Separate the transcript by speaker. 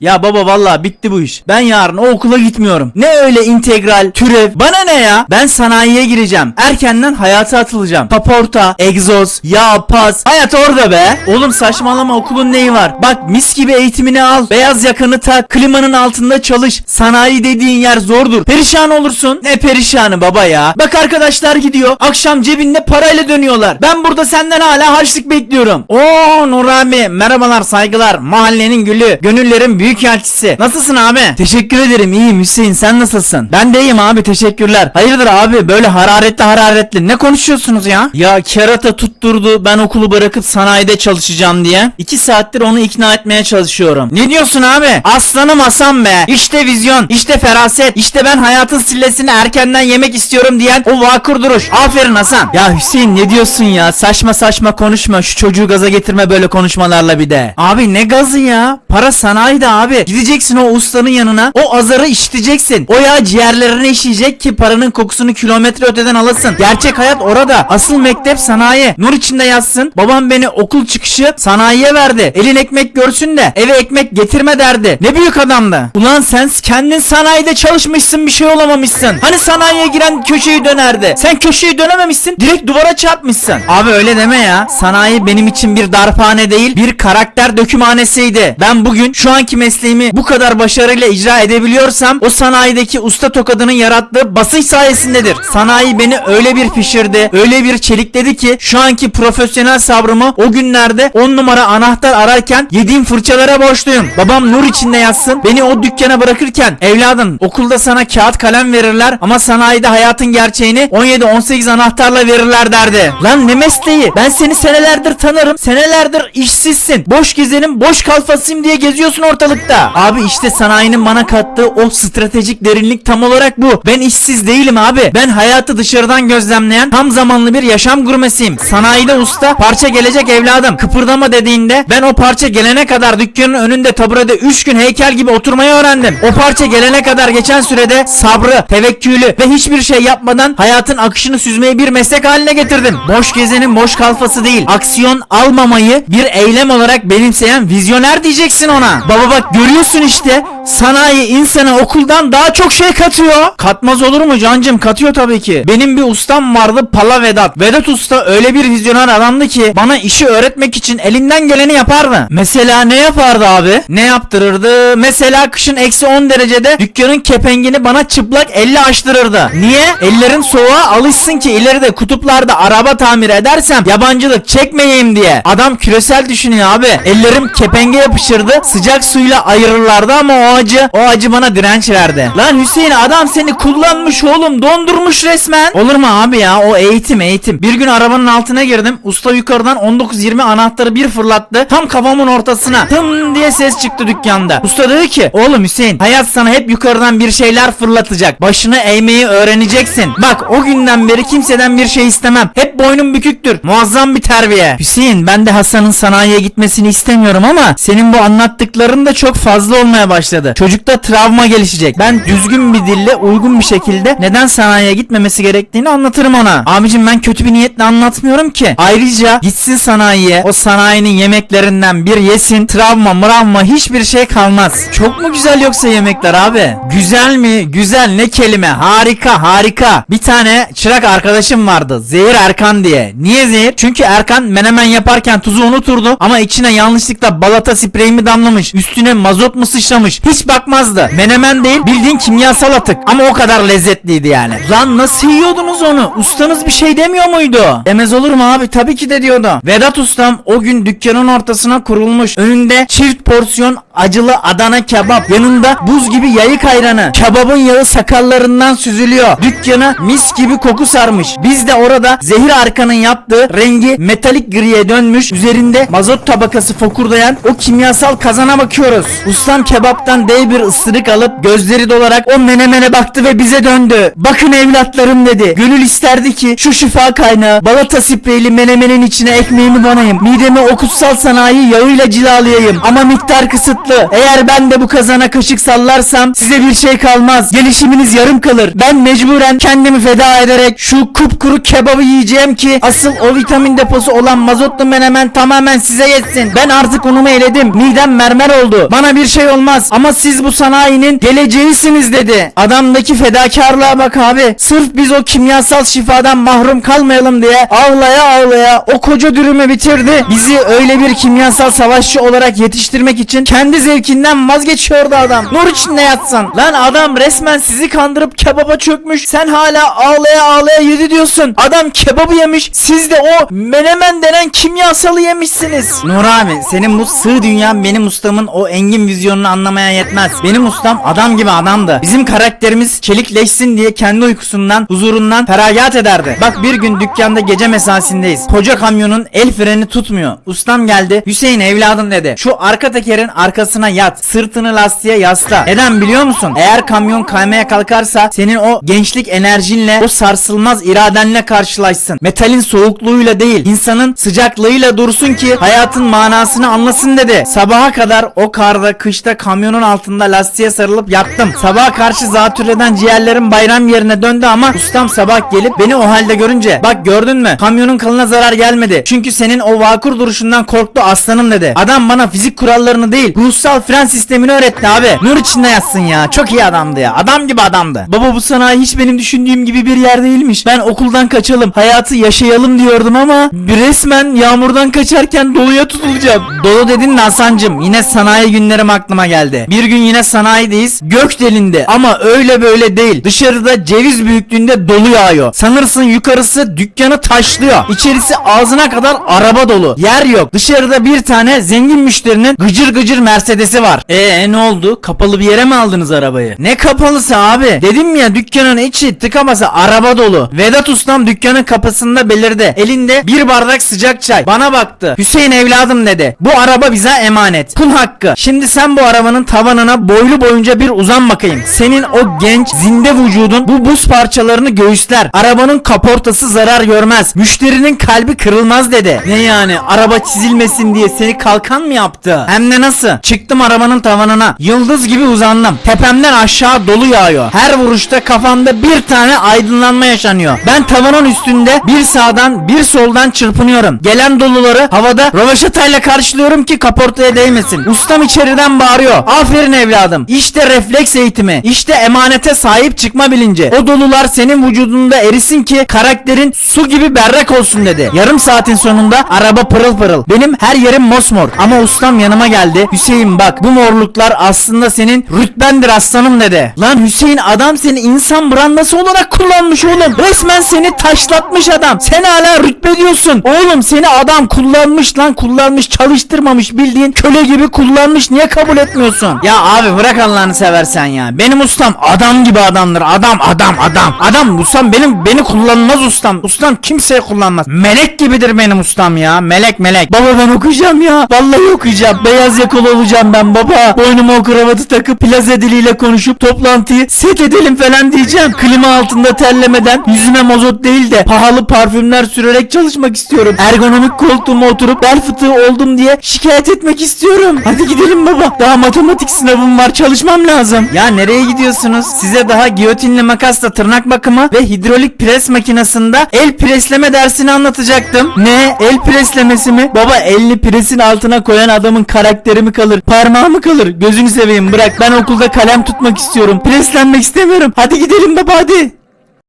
Speaker 1: Ya baba vallahi bitti bu iş. Ben yarın o okula gitmiyorum. Ne öyle integral, türev. Bana ne ya? Ben sanayiye gireceğim. Erkenden hayata atılacağım. Kaporta, egzoz, yağ, pas. Hayat orada be. Oğlum saçmalama okulun neyi var? Bak mis gibi eğitimini al. Beyaz yakanı tak. Klimanın altında çalış. Sanayi dediğin yer zordur. Perişan olursun. Ne perişanı baba ya. Bak arkadaşlar gidiyor. Akşam cebinde parayla dönüyorlar. Ben burada senden hala harçlık bekliyorum. Oo Nur abi. Merhabalar saygılar. Mahallenin gülü. Gönüllerin büyük elçisi. Nasılsın abi? Teşekkür ederim. İyiyim Hüseyin. Sen nasılsın? Ben de iyiyim abi. Teşekkürler. Hayırdır abi? Böyle hararetli hararetli. Ne konuşuyorsunuz ya? Ya kerata tutturdu. Ben okulu bırakıp sanayide çalışacağım diye. İki saattir onu ikna etmeye çalışıyorum. Ne diyorsun abi? Aslanım Hasan be. İşte vizyon. işte feraset. İşte ben hayatın sillesini erkenden yemek istiyorum diyen o vakur duruş. Aferin Hasan. Ya Hüseyin ne diyorsun ya? Saçma saçma konuşma. Şu çocuğu gaza getirme böyle konuşmalarla bir de. Abi ne gazı ya? Para sanayide abi. Gideceksin o ustanın yanına. O azarı işiteceksin. O yağ ciğerlerine işleyecek ki paranın kokusunu kilometre öteden alasın. Gerçek hayat orada. Asıl mektep sanayi. Nur içinde yazsın. Babam beni okul çıkışı sanayiye verdi. Elin ekmek görsün de eve ekmek getirme derdi. Ne büyük adamdı. Ulan sen kendin sanayide çalışmışsın bir şey olamamışsın. Hani sanayiye giren köşeyi dönerdi. Sen köşeyi dönememişsin. Direkt duvara çarpmışsın. Abi öyle deme ya. Sanayi benim için bir darphane değil bir karakter dökümhanesiydi. Ben bugün şu anki mesleğimi bu kadar başarıyla icra edebiliyorsam o sanayideki usta tokadının yarattığı basınç sayesindedir. Sanayi beni öyle bir pişirdi, öyle bir çelikledi ki şu anki profesyonel sabrımı o günlerde 10 numara anahtar ararken yediğim fırçalara borçluyum. Babam nur içinde yatsın. Beni o dükkana bırakırken evladım okulda sana kağıt kalem verirler ama sanayide hayatın gerçeğini 17-18 anahtarla verirler derdi. Lan ne mesleği? Ben seni senelerdir tanırım. Senelerdir işsizsin. Boş gezenin boş kalfasıyım diye geziyorsun ortalıkta. Abi işte sanayinin bana kattığı o stratejik derinlik tam olarak bu. Ben işsiz değilim abi. Ben hayatı dışarıdan gözlemleyen tam zamanlı bir yaşam gurmesiyim. Sanayide usta parça gelecek evladım. Kıpırdama dediğinde ben o parça gelene kadar dükkanın önünde taburede 3 gün heykel gibi oturmayı öğrendim. O parça gelene kadar geçen sürede sabrı, tevekkülü ve hiçbir şey yapmadan hayatın akışını süzmeyi bir meslek haline getirdim. Boş gezenin boş kalfası değil. Aksiyon almamayı bir eylem olarak benimseyen vizyoner diyeceksin ona. Baba bak görüyorsun işte. Sanayi insana okuldan daha çok şey katıyor. Katmaz olur mu cancım? Katıyor tabii ki. Benim bir ustam vardı Pala Vedat. Vedat Usta öyle bir vizyoner adamdı ki bana işi öğretmek için elinden geleni yapardı. Mesela ne yapardı abi? Ne yaptırırdı? Mesela kışın eksi 10 derecede dükkanın kepengini bana çıplak elle açtırırdı. Niye? Ellerim soğuğa alışsın ki ileride kutuplarda araba tamir edersem yabancılık çekmeyeyim diye. Adam küresel düşünüyor abi. Ellerim kepenge yapışırdı. Sıcak suyla ayırırlardı ama o acı o acı bana direnç verdi. Lan Hüseyin adam seni kullanmış oğlum dondurmuş resmen. Olur mu abi ya o eğitim eğitim. Bir gün arabanın altına girdim. Usta yukarıdan 19-20 anahtarı bir fırlattı. Tam kafamın ortasına. Tım diye ses çıktı dükkanda. Usta dedi ki oğlum Hüseyin hayat sana hep yukarıdan bir şeyler fırlatacak. Başını eğmeyi öğreneceksin. Bak o günden beri kimseden bir şey istemem. Hep boynum büküktür. Muazzam bir terbiye. Hüseyin ben de Hasan'ın sanayiye gitmesini istemiyorum ama senin bu anlattıkların da çok fazla olmaya başladı. Çocukta travma gelişecek. Ben düzgün bir dille uygun bir şekilde neden sanayiye gitmemesi gerektiğini anlatırım ona. Abicim ben kötü bir niyetle anlatmıyorum ki. Ayrıca gitsin sanayiye o sanayinin yemeklerinden bir yesin. Travma mravma hiçbir şey kalmaz. Çok mu güzel yoksa yemekler abi? Güzel mi? Güzel ne kelime. Harika harika. Bir tane çırak arkadaşım vardı. Zehir Erkan diye. Niye Zehir? Çünkü Erkan menemen yaparken tuzu unuturdu ama içine yanlışlıkla balata spreyi mi damlamış, üstüne mazot mu sıçramış hiç bakmazdı. Menemen değil bildiğin kimyasal atık ama o kadar lezzetliydi yani. Lan nasıl yiyordunuz onu? Ustanız bir şey demiyor muydu? Demez olur mu abi? Tabii ki de diyordu. Vedat ustam o gün dükkanın ortasına kurulmuş. Önünde çift porsiyon acılı Adana kebap. Yanında buz gibi yayık ayranı. Kebabın yağı sakallarından süzülüyor. Dükkana mis gibi koku sarmış. Biz de orada Zehir Arkan'ın yaptığı rengi metalik griye dönmüş. Üzerinde mazot tabakası fokurdayan o kimyasal kazana bakıyoruz. Ustam kebaptan ağzından dev bir ısırık alıp gözleri dolarak o menemene baktı ve bize döndü. Bakın evlatlarım dedi. Gönül isterdi ki şu şifa kaynağı balata spreyli menemenin içine ekmeğimi banayım. Midemi o kutsal sanayi yağıyla cilalayayım. Ama miktar kısıtlı. Eğer ben de bu kazana kaşık sallarsam size bir şey kalmaz. Gelişiminiz yarım kalır. Ben mecburen kendimi feda ederek şu kupkuru kebabı yiyeceğim ki asıl o vitamin deposu olan mazotlu menemen tamamen size yetsin. Ben artık unumu eledim. Midem mermer oldu. Bana bir şey olmaz. Ama siz bu sanayinin geleceğisiniz dedi. Adamdaki fedakarlığa bak abi. Sırf biz o kimyasal şifadan mahrum kalmayalım diye ağlaya ağlaya o koca dürümü bitirdi. Bizi öyle bir kimyasal savaşçı olarak yetiştirmek için kendi zevkinden vazgeçiyordu adam. Nur içinde yatsan. Lan adam resmen sizi kandırıp kebaba çökmüş. Sen hala ağlaya ağlaya yedi diyorsun. Adam kebabı yemiş. Siz de o menemen denen kimyasalı yemişsiniz. Nur abi senin bu sığ dünyan benim ustamın o engin vizyonunu anlamaya yetmez. Benim ustam adam gibi adamdı. Bizim karakterimiz çelikleşsin diye kendi uykusundan, huzurundan feragat ederdi. Bak bir gün dükkanda gece mesasindeyiz. Koca kamyonun el freni tutmuyor. Ustam geldi. Hüseyin evladım dedi. Şu arka tekerin arkasına yat. Sırtını lastiğe yasla. Neden biliyor musun? Eğer kamyon kaymaya kalkarsa senin o gençlik enerjinle o sarsılmaz iradenle karşılaşsın. Metalin soğukluğuyla değil, insanın sıcaklığıyla dursun ki hayatın manasını anlasın dedi. Sabaha kadar o karda, kışta kamyonun altında lastiğe sarılıp yattım. Sabaha karşı zatürreden ciğerlerim bayram yerine döndü ama ustam sabah gelip beni o halde görünce bak gördün mü? Kamyonun kılına zarar gelmedi. Çünkü senin o vakur duruşundan korktu aslanım dedi. Adam bana fizik kurallarını değil, ruhsal fren sistemini öğretti abi. Nur içinde yatsın ya. Çok iyi adamdı ya. Adam gibi adamdı. Baba bu sanayi hiç benim düşündüğüm gibi bir yer değilmiş. Ben okuldan kaçalım, hayatı yaşayalım diyordum ama resmen yağmurdan kaçarken doluya tutulacağım. Dolu dedin de Hasan'cım yine sanayi günlerim aklıma geldi. Bir gün yine sanayideyiz. Gök delindi ama öyle böyle değil. Dışarıda ceviz büyüklüğünde dolu yağıyor. Sanırsın yukarısı dükkanı taşlıyor. İçerisi ağzına kadar araba dolu. Yer yok. Dışarıda bir tane zengin müşterinin gıcır gıcır Mercedes'i var. Ee ne oldu? Kapalı bir yere mi aldınız arabayı? Ne kapalısı abi? Dedim ya dükkanın içi tıka basa araba dolu. Vedat ustam dükkanın kapısında belirdi. Elinde bir bardak sıcak çay. Bana baktı. Hüseyin evladım dedi. Bu araba bize emanet. Kul hakkı. Şimdi sen bu arabanın tavanına boylu boyunca bir uzan bakayım. Senin o genç zinde vücudun bu buz parçalarını göğüsler. Arabanın kaportası zarar görmez. Müşterinin kalbi kırılmaz dedi. Ne yani araba çizilmesin diye seni kalkan mı yaptı? Hem de nasıl? Çıktım arabanın tavanına. Yıldız gibi uzandım. Tepemden aşağı dolu yağıyor. Her vuruşta kafamda bir tane aydınlanma yaşanıyor. Ben tavanın üstünde bir sağdan bir soldan çırpınıyorum. Gelen doluları havada rovaşatayla karşılıyorum ki kaportaya değmesin. Ustam içeriden bağırıyor. Aferin evladım. İşte refleks eğitimi. İşte emanete sahip çıkma bilinci. O dolular senin vücudunda erisin ki karakterin su gibi berrak olsun dedi. Yarım saatin sonunda araba pırıl pırıl. Benim her yerim mosmor. Ama ustam yanıma geldi. Hüseyin bak bu morluklar aslında senin rütbendir aslanım dedi. Lan Hüseyin adam seni insan brandası olarak kullanmış oğlum. Resmen seni taşlatmış adam. Sen hala rütbe diyorsun. Oğlum seni adam kullanmış lan kullanmış çalıştırmamış bildiğin köle gibi kullanmış. Niye kabul etmiyorsun? Ya abi bırak Allah'ını seversen ya. Benim ustam adam gibi adamdır. Adam adam adam. Adam ustam benim beni kullanmaz ustam. Ustam kimseye kullanmaz. Melek gibidir benim ustam ya. Melek melek. Baba ben okuyacağım ya. Vallahi okuyacağım. Beyaz yakalı olacağım ben baba. Boynuma o kravatı takıp plaza diliyle konuşup toplantıyı set edelim falan diyeceğim. Klima altında terlemeden yüzüme mazot değil de pahalı parfümler sürerek çalışmak istiyorum. Ergonomik koltuğuma oturup bel fıtığı oldum diye şikayet etmek istiyorum. Hadi gidelim baba. Daha matematik sınavım var çalışmam lazım. Ya nereye gidiyorsunuz? Size daha giyotinli makasla tırnak bakımı ve hidrolik pres makinesinde el presleme dersini anlatacaktım. Ne? El preslemesi mi? Baba elini presin altına koyan adamın karakteri mi kalır? Parmağı mı kalır? Gözünü seveyim bırak. Ben okulda kalem tutmak istiyorum. Preslenmek istemiyorum. Hadi gidelim baba hadi.